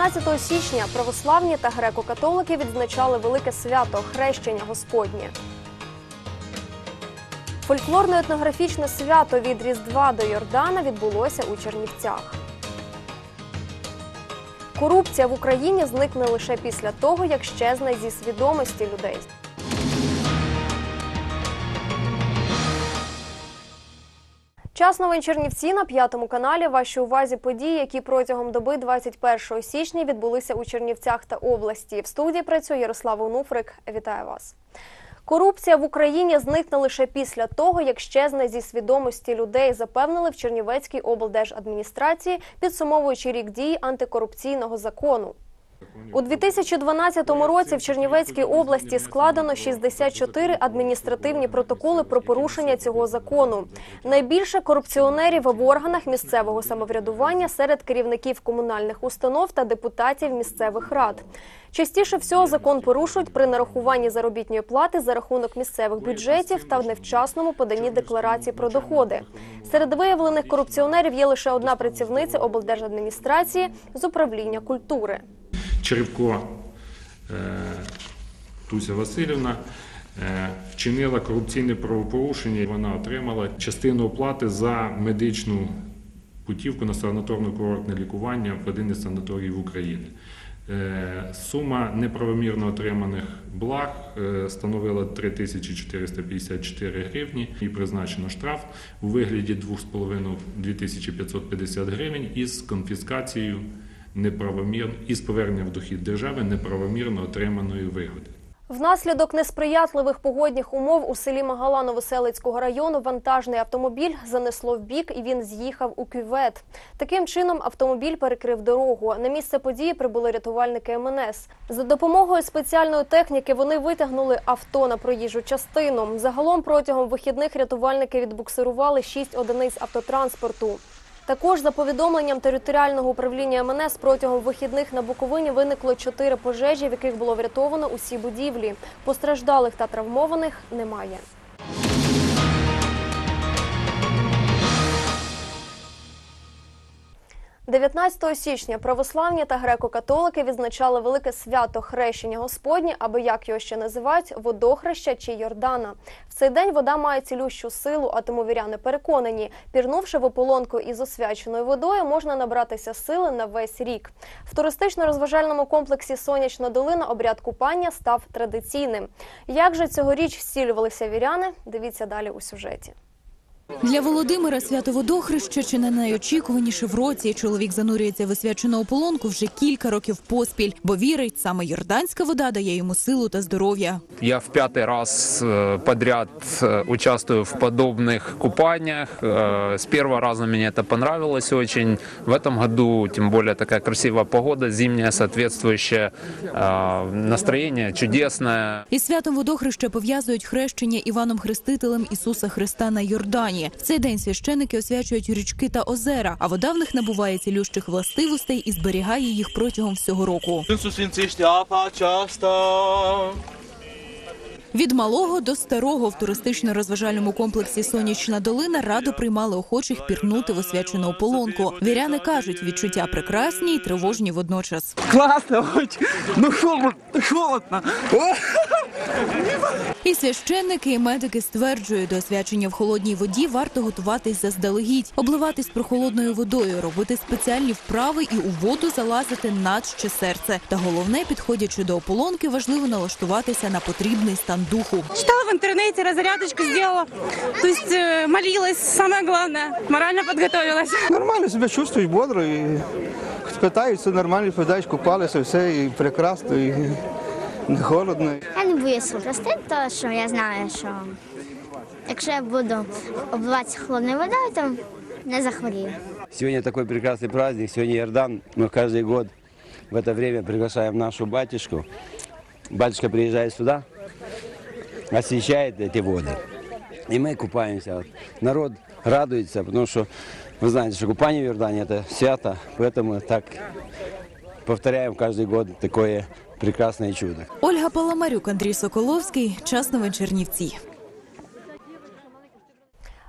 19 січня православні та греко-католики відзначали велике свято хрещення Господнє. Фольклорно-етнографічне свято від Різдва до Йордана відбулося у Чернівцях. Корупція в Україні зникне лише після того, як щезне зі свідомості людей. Час новин Чернівці на п'ятому каналі. Вашій увазі події, які протягом доби 21 січня відбулися у Чернівцях та області. В студії працює Ярослав Онуфрик. Вітаю вас. Корупція в Україні зникне лише після того, як щезне зі свідомості людей, запевнили в Чернівецькій облдержадміністрації, підсумовуючи рік дій антикорупційного закону. У 2012 році в Чернівецькій області складено 64 адміністративні протоколи про порушення цього закону. Найбільше корупціонерів в органах місцевого самоврядування серед керівників комунальних установ та депутатів місцевих рад. Частіше всього закон порушують при нарахуванні заробітної плати за рахунок місцевих бюджетів та в невчасному поданні декларацій про доходи. Серед виявлених корупціонерів є лише одна працівниця облдержадміністрації з управління культури. Черевко е, Туся Васильівна е, вчинила корупційне правопорушення. і Вона отримала частину оплати за медичну путівку на санаторно-курортне лікування в один із санаторіїв України. Е, Сума неправомірно отриманих благ становила 3454 гривні і призначено штраф у вигляді 2,5 2550 гривень із конфіскацією неправомірно із поверненням в дохід держави неправомірно отриманої вигоди. Внаслідок несприятливих погодних умов у селі Магала Новоселицького району вантажний автомобіль занесло в бік і він з'їхав у кювет. Таким чином автомобіль перекрив дорогу. На місце події прибули рятувальники МНС. За допомогою спеціальної техніки вони витягнули авто на проїжджу частину. Загалом протягом вихідних рятувальники відбуксирували шість одиниць автотранспорту. Також за повідомленням територіального управління МНС протягом вихідних на Буковині виникло чотири пожежі, в яких було врятовано усі будівлі. Постраждалих та травмованих немає. – 19 січня православні та греко-католики відзначали велике свято хрещення Господнє, або як його ще називають водохреща чи Йордана. В цей день вода має цілющу силу, а тому віряни переконані, пірнувши в ополонку із освяченою водою, можна набратися сили на весь рік. В туристично-розважальному комплексі Сонячна долина обряд купання став традиційним. Як же цьогоріч зцілювалися віряни? Дивіться далі у сюжеті. Для Володимира свято водохреща чи не найочікуваніше в році. Чоловік занурюється в освячену ополонку вже кілька років поспіль, бо вірить, саме йорданська вода дає йому силу та здоров'я. Я в пятый раз э, подряд э, участвую в подобных купаниях. Э, С первого раза мне это понравилось очень. В этом году, тем более такая красивая погода, зимняя, соответствующее э, настроение чудесное. Із святом водохреща пов'язують хрещення Іваном Хрестителем Ісуса Христа на Йордані. В цей день священики освячують річки та озера, а вода в них набуває цілющих властивостей і зберігає їх протягом всього року. Від малого до старого в туристично-розважальному комплексі Сонячна долина радо приймали охочих пірнути в освячену ополонку. Віряни кажуть, відчуття прекрасні й тривожні водночас. Классно очень. Ну холодно, холодно. І священники, і медики стверджують, до освячення в холодній воді варто готуватись заздалегідь, обливатись прохолодною водою, робити спеціальні вправи і у воду залазити наче серце. Та головне, підходячи до ополонки, важливо налаштуватися на потрібний стан духу. Читала в интернете, разрядочку сделала. То есть э, молилась, самое главное, морально подготовилась. Нормально себе чувствуєш бодро і питають, все нормально, відповідаєш, купалися, все і прекрасно, і не холодно. Я не боюся простити, тому що я знаю, що якщо я буду обливатися холодною водою, то не захворію. Сегодня такой прекрасный праздник, сегодня Иордан. Мы каждый год в это время приглашаем нашу батюшку. Батюшка приезжает сюда, освещает эти воды. И мы купаемся. Народ радуется, потому что вы знаете, что купание в Иордане это свято, поэтому так повторяем каждый год такое прекрасное чудо. Ольга Паламарюк, Андрій Соколовський. Час новин Чернівці.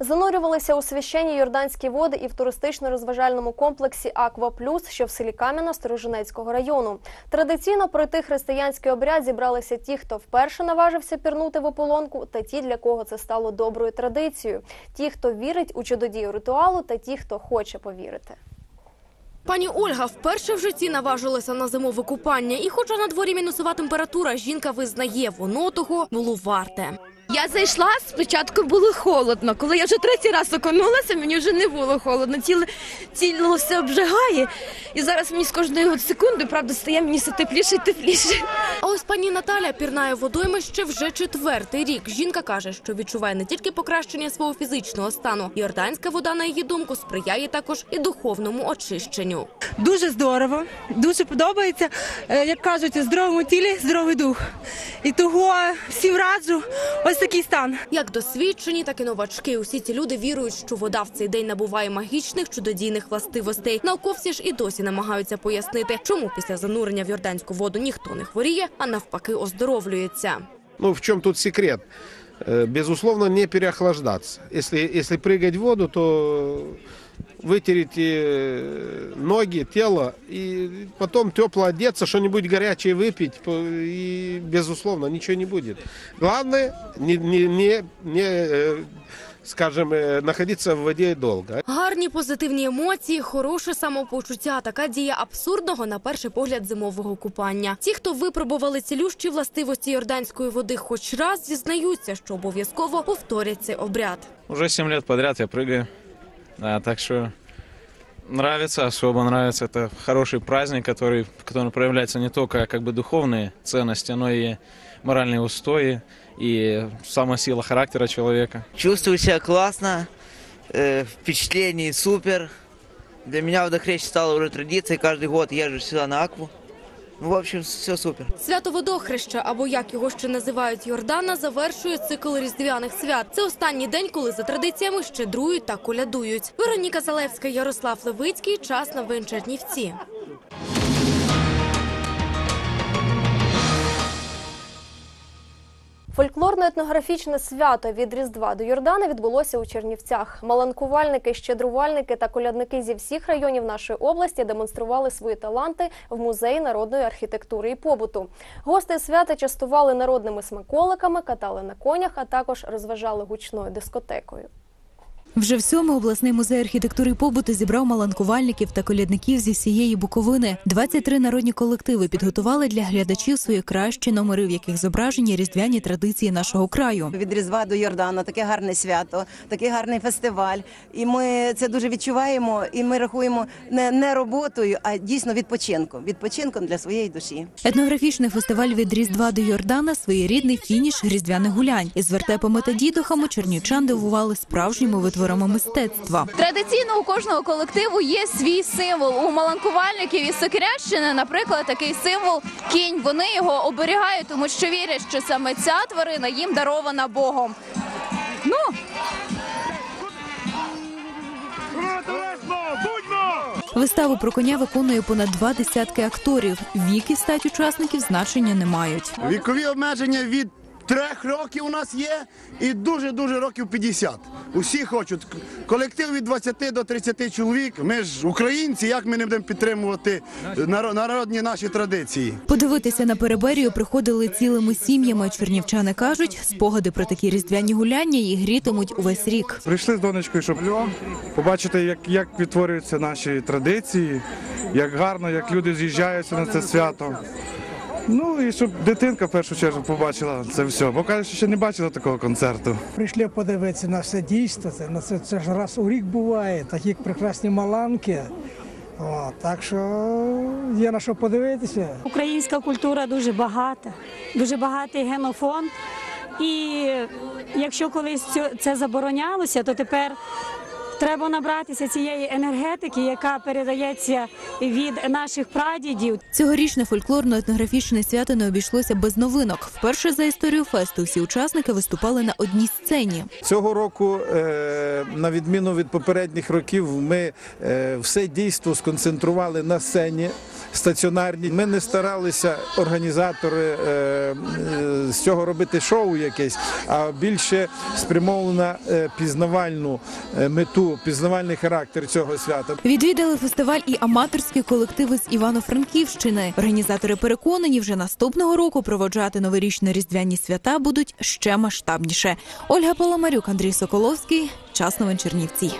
Занурювалися у священні йорданські води і в туристично-розважальному комплексі Аква Плюс, що в селі Кам'яна Сторожинецького району. Традиційно пройти християнський обряд зібралися ті, хто вперше наважився пірнути в ополонку, та ті, для кого це стало доброю традицією. Ті, хто вірить у чудодію ритуалу, та ті, хто хоче повірити. Пані Ольга вперше в житті наважилася на зимове купання, і хоча на дворі мінусова температура, жінка визнає, воно того було варте. Я зайшла, спочатку було холодно. Коли я вже третій раз окунулася, мені вже не було холодно. Тіло, тіло все обжигає. І зараз мені з кожної секунди, правда, стає мені все тепліше і тепліше. А ось пані Наталя пірнає водоймище вже четвертий рік. Жінка каже, що відчуває не тільки покращення свого фізичного стану. Йорданська вода, на її думку, сприяє також і духовному очищенню. Дуже здорово, дуже подобається. Е, Як кажуть, у здоровому тілі здоровий дух. І того всім раджу ось такий стан. Як досвідчені, так і новачки. Усі ці люди вірують, що вода в цей день набуває магічних чудодійних властивостей. Науковці ж і досі намагаються пояснити, чому після занурення в йорданську воду ніхто не хворіє, а навпаки оздоровлюється. Ну, в чому тут секрет? Э, Безусловно, не переохлаждаться. Если, если прыгать в воду, то вытереть э, ноги, тело, и потом тепло одеться, что-нибудь горячее выпить, по- и, безусловно, ничего не будет. Главное, не, не, не, не э, скажем, э, находиться в воде долго. Гарні позитивні емоції, хороше самопочуття. Така дія абсурдного на перший погляд зимового купання. Ті, хто випробували цілющі властивості йорданської води, хоч раз зізнаються, що обов'язково повторять цей обряд. Уже 7 лет подряд я прыгаю. Да, так что нравится, особо нравится. Это хороший праздник, который, в котором проявляются не только как бы духовные ценности, но и моральные устои и сама сила характера человека. Чувствую себя классно, э, впечатление супер. Для меня водохрещение стало уже традицией, каждый год езжу сюда на Акву. Ну, в общем, все супер. Свято водохреща, або як його ще називають Йордана, завершує цикл різдвяних свят. Це останній день, коли за традиціями щедрують та колядують. Вероніка Залевська, Ярослав Левицький. Час новин Чернівці. Фольклорно-етнографічне свято від Різдва до Йордана відбулося у Чернівцях. Маланкувальники, щедрувальники та колядники зі всіх районів нашої області демонстрували свої таланти в музеї народної архітектури і побуту. Гости свята частували народними смаколиками, катали на конях, а також розважали гучною дискотекою. Вже в сьомий обласний музей архітектури і побуту зібрав маланкувальників та колядників зі всієї Буковини. 23 народні колективи підготували для глядачів свої кращі номери, в яких зображені різдвяні традиції нашого краю. від Різдва до Йордану, таке гарне свято, такий гарний фестиваль. І ми це дуже відчуваємо. І ми рахуємо не, не роботою, а дійсно відпочинком. Відпочинком для своєї душі. Етнографічний фестиваль від Різдва до Йордана своєрідний фініш різдвяних гулянь. Із вертепами та дідухами чернівчан дивували справжніми витворами мистецтва. Традиційно у кожного колективу є свій символ. У маланкувальників із Сокирящини, наприклад, такий символ кінь. Вони його оберігають, тому що вірять, що саме ця тварина їм дарована Богом. Ну Виставу про коня виконує понад два десятки акторів. Вік і стать учасників значення не мають. Вікові обмеження від трьох років у нас є і дуже-дуже років 50. Усі хочуть. Колектив від 20 до 30 чоловік. Ми ж українці, як ми не будемо підтримувати наро- народні наші традиції? Подивитися на переберію приходили цілими сім'ями. Чернівчани кажуть, спогади про такі різдвяні гуляння їх грітимуть увесь рік. Прийшли з донечкою, щоб побачити, як, як відтворюються наші традиції, як гарно, як люди з'їжджаються на це свято. Ну і щоб дитинка в першу чергу побачила це все, бо каже, що ще не бачила такого концерту. Прийшли подивитися на все дійство. Це, на це, це ж раз у рік буває, такі прекрасні маланки. О, так що є на що подивитися. Українська культура дуже багата, дуже багатий генофонд. І якщо колись це заборонялося, то тепер треба набратися цієї енергетики, яка передається від наших прадідів. Цьогорічне фольклорно-етнографічне свято не обійшлося без новинок. Вперше за історію фесту всі учасники виступали на одній сцені. Цього року, е, на відміну від попередніх років, ми е, все дійство сконцентрували на сцені. Стаціонарні. Ми не старалися організатори е, е, з цього робити шоу якесь, а більше спрямовано е, пізнавальну мету, пізнавальний характер цього свята. Відвідали фестиваль і аматорські колективи з Івано-Франківщини. Організатори переконані, вже наступного року проводжати новорічно-різдвяні свята будуть ще масштабніше. Ольга Паламарюк, Андрій Соколовський. Час новин Чернівці.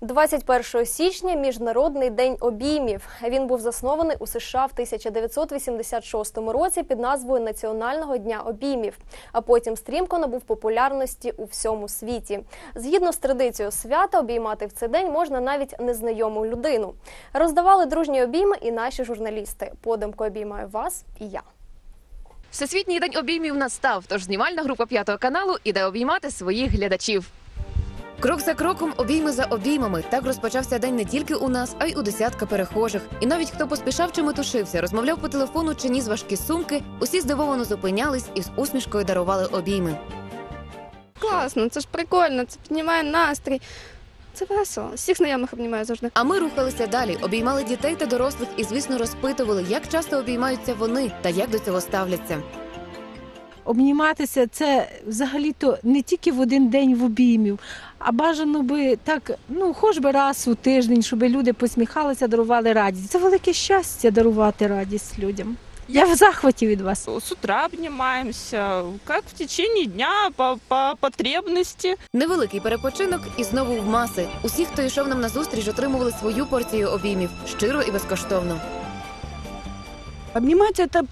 21 січня міжнародний день обіймів. Він був заснований у США в 1986 році під назвою Національного дня обіймів, а потім стрімко набув популярності у всьому світі. Згідно з традицією свята, обіймати в цей день можна навіть незнайому людину. Роздавали дружні обійми і наші журналісти. Подумки обіймаю вас і я. Всесвітній день обіймів настав, тож знімальна група п'ятого каналу іде обіймати своїх глядачів. Крок за кроком, обійми за обіймами. Так розпочався день не тільки у нас, а й у десятка перехожих. І навіть хто поспішав чи метушився, розмовляв по телефону чи ніс важкі сумки, усі здивовано зупинялись і з усмішкою дарували обійми. Класно, це ж прикольно, це піднімає настрій. Це весело. Всіх знайомих обнімаю завжди. А ми рухалися далі, обіймали дітей та дорослих і, звісно, розпитували, як часто обіймаються вони та як до цього ставляться. Обніматися це взагалі-то не тільки в один день в обіймів, а бажано би так, ну хоч би раз у тиждень, щоб люди посміхалися, дарували радість. Це велике щастя дарувати радість людям. Я в захваті від вас. С утра обнимаемся, как в течение дня по, по потребности. Невеликий перепочинок і знову в маси. Усі, хто йшов нам назустріч, отримували свою порцію обіймів щиро і безкоштовно. Обнимать это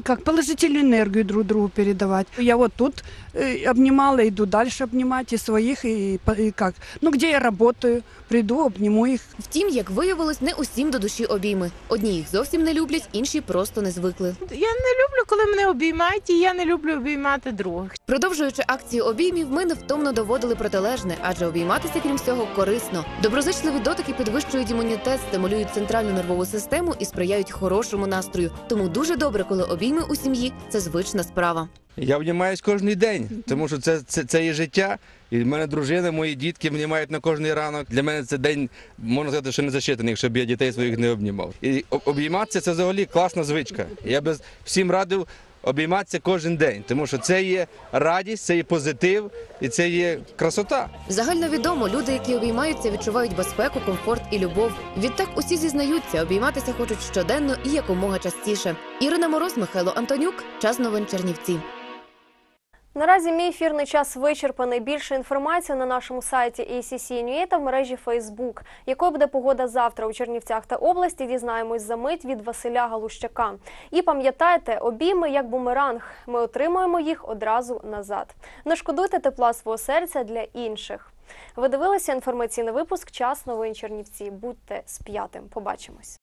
как положительную энергию друг другу передавать. Я вот тут э, обнимала, иду дальше обнимать и своих, и, по- и как. Ну, где я работаю, приду, обниму их. Втім, як виявилось, не усім до душі обійми. Одні їх зовсім не люблять, інші просто не звикли. Я не люблю, коли мене обіймають, і я не люблю обіймати других. Продовжуючи акцію обіймів, ми невтомно доводили протилежне, адже обійматися, крім всього, корисно. Доброзичливі дотики підвищують імунітет, стимулюють центральну нервову систему і сприяють хорошому настрою. Тому дуже добре, коли обійми у сім'ї це звична справа. Я обнімаюсь кожен день, тому що це, це, це є життя. І в мене дружина, мої дітки обнімають на кожний ранок. Для мене це день, можна сказати, що не зачитаний, якщо б я дітей своїх не обнімав. І обійматися це взагалі класна звичка. Я би всім радив обійматися кожен день, тому що це є радість, це є позитив і це є красота. Загальновідомо, люди, які обіймаються, відчувають безпеку, комфорт і любов. Відтак усі зізнаються, обійматися хочуть щоденно і якомога частіше. Ірина Мороз, Михайло Антонюк, час новин Чернівці. Наразі мій ефірний час вичерпаний. Більше інформації на нашому сайті ACC.NUA та в мережі Facebook. Якою буде погода завтра у Чернівцях та області, дізнаємось за мить від Василя Галущака. І пам'ятайте, обійми як бумеранг. Ми отримуємо їх одразу назад. Не шкодуйте тепла свого серця для інших. Ви дивилися інформаційний випуск Час новин Чернівці. Будьте з п'ятим. Побачимось.